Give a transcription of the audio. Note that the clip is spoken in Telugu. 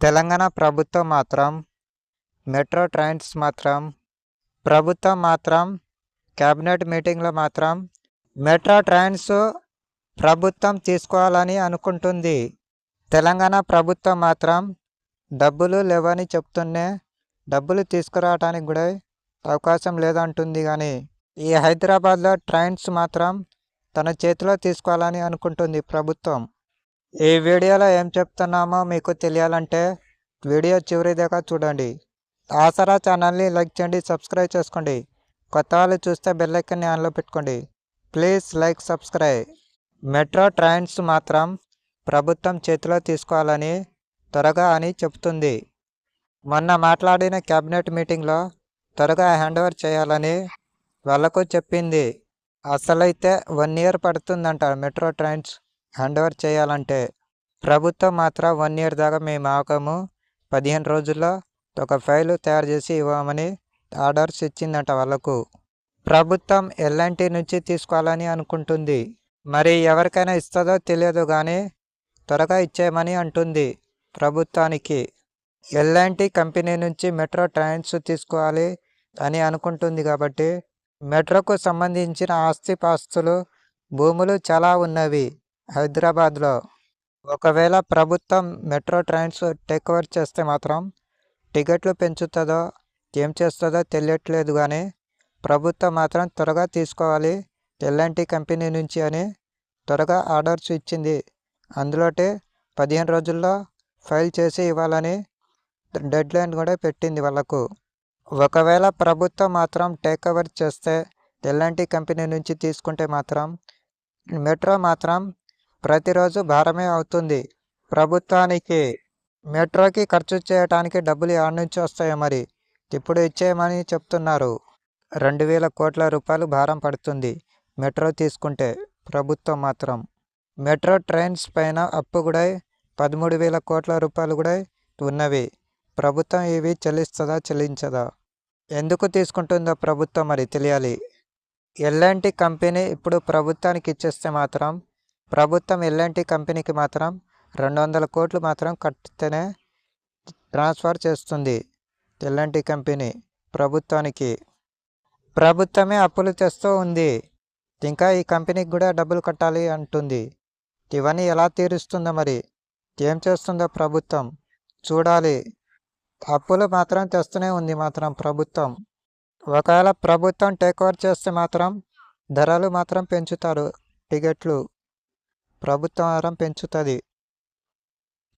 తెలంగాణ ప్రభుత్వం మాత్రం మెట్రో ట్రైన్స్ మాత్రం ప్రభుత్వం మాత్రం క్యాబినెట్ మీటింగ్లో మాత్రం మెట్రో ట్రైన్స్ ప్రభుత్వం తీసుకోవాలని అనుకుంటుంది. తెలంగాణ ప్రభుత్వం మాత్రం డబ్బులు లేవని చెప్తూనే డబ్బులు తీసుకురావడానికి కూడా అవకాశం లేదంటుంది కానీ ఈ హైదరాబాద్లో ట్రైన్స్ మాత్రం తన చేతిలో తీసుకోవాలని అనుకుంటుంది ప్రభుత్వం. ఈ వీడియోలో ఏం చెప్తున్నామో మీకు తెలియాలంటే వీడియో చివరి దాకా చూడండి. ఆసరా ఛానల్ని లైక్ చేయండి సబ్స్క్రైబ్ చేసుకోండి. కొత్త వాళ్ళు చూస్తే బెల్లైకన్ని ఆన్లో పెట్టుకోండి. Please like subscribe. Metro trains మాత్రం ప్రభుత్వం చేతిలో తీసుకోవాలని త్వరగా అని చెప్తుంది మొన్న మాట్లాడిన క్యాబినెట్ మీటింగ్లో త్వరగా హ్యాండ్ ఓవర్ చేయాలని వాళ్ళకు చెప్పింది. అసలైతే వన్ ఇయర్ పడుతుందంట మెట్రో ట్రైన్స్. హ్యాండ్ ఓవర్ చేయాలంటే ప్రభుత్వం మాత్రం వన్ ఇయర్ దాకా మేము ఆగము పదిహేను రోజుల్లో ఒక ఫైల్ తయారు చేసి ఇవ్వమని ఆర్డర్స్ ఇచ్చిందంట వాళ్ళకు. ప్రభుత్వం ఎల్ఎన్టీ నుంచి తీసుకోవాలని అనుకుంటుంది. మరి ఎవరికైనా ఇస్తుందో తెలియదు కానీ త్వరగా ఇచ్చేయమని అంటుంది ప్రభుత్వానికి. ఎల్ఎన్టీ కంపెనీ నుంచి మెట్రో ట్రైన్స్ తీసుకోవాలి అని అనుకుంటుంది కాబట్టి మెట్రోకు సంబంధించిన ఆస్తిపాస్తులు భూములు చాలా ఉన్నవి. హైదరాబాద్లో. ఒకవేళ ప్రభుత్వం మెట్రో ట్రైన్స్ టేక్ ఓవర్ చేస్తే మాత్రం టికెట్లు పెంచుతుందో ఏం చేస్తుందో తెలియట్లేదు కానీ ప్రభుత్వం మాత్రం త్వరగా తీసుకోవాలి ఎల్ఎన్టీ కంపెనీ నుంచి అని త్వరగా ఆర్డర్స్ ఇచ్చింది. అందులోటే పదిహేను రోజుల్లో ఫైల్ చేసి ఇవ్వాలని డెడ్ లైన్ కూడా పెట్టింది వాళ్ళకు. ఒకవేళ ప్రభుత్వం మాత్రం టేక్ ఓవర్ చేస్తే ఎల్ఎన్టీ కంపెనీ నుంచి తీసుకుంటే మాత్రం మెట్రో మాత్రం ప్రతిరోజు భారమే అవుతుంది. ప్రభుత్వానికి మెట్రోకి ఖర్చు చేయడానికి డబ్బులు ఆడ నుంచి వస్తాయో మరి? ఇప్పుడు ఇచ్చేయమని చెప్తున్నారు. రెండు వేల కోట్ల రూపాయలు భారం పడుతుంది. మెట్రో తీసుకుంటే ప్రభుత్వం మాత్రం. మెట్రో ట్రైన్స్ పైన అప్పు కూడా పదమూడు వేల కోట్ల రూపాయలు కూడా ఉన్నవి. ప్రభుత్వం ఇవి చెల్లిస్తుందా చెల్లించదా? ఎందుకు తీసుకుంటుందో ప్రభుత్వం మరి తెలియాలి. ఎల్ఎన్టీ కంపెనీ ఇప్పుడు ప్రభుత్వానికి ఇచ్చేస్తే మాత్రం ప్రభుత్వం ఎల్ఎన్టీ కంపెనీకి మాత్రం రెండు వందల కోట్లు మాత్రం కట్టితేనే ట్రాన్స్ఫర్ చేస్తుంది ఎల్ఎన్టీ కంపెనీ ప్రభుత్వానికి. ప్రభుత్వమే అప్పులు తెస్తూ ఉంది. ఇంకా ఈ కంపెనీకి కూడా డబ్బులు కట్టాలి అంటుంది. ఇవన్నీ ఎలా తీరుస్తుందో మరి? ఏం చేస్తుందో ప్రభుత్వం? చూడాలి. అప్పులు మాత్రం తెస్తూనే ఉంది మాత్రం ప్రభుత్వం. ఒకవేళ ప్రభుత్వం టేక్ ఓవర్ చేస్తే మాత్రం ధరలు మాత్రం పెంచుతారు టికెట్లు. ప్రభుత్వం మాత్రం పెంచుతుంది.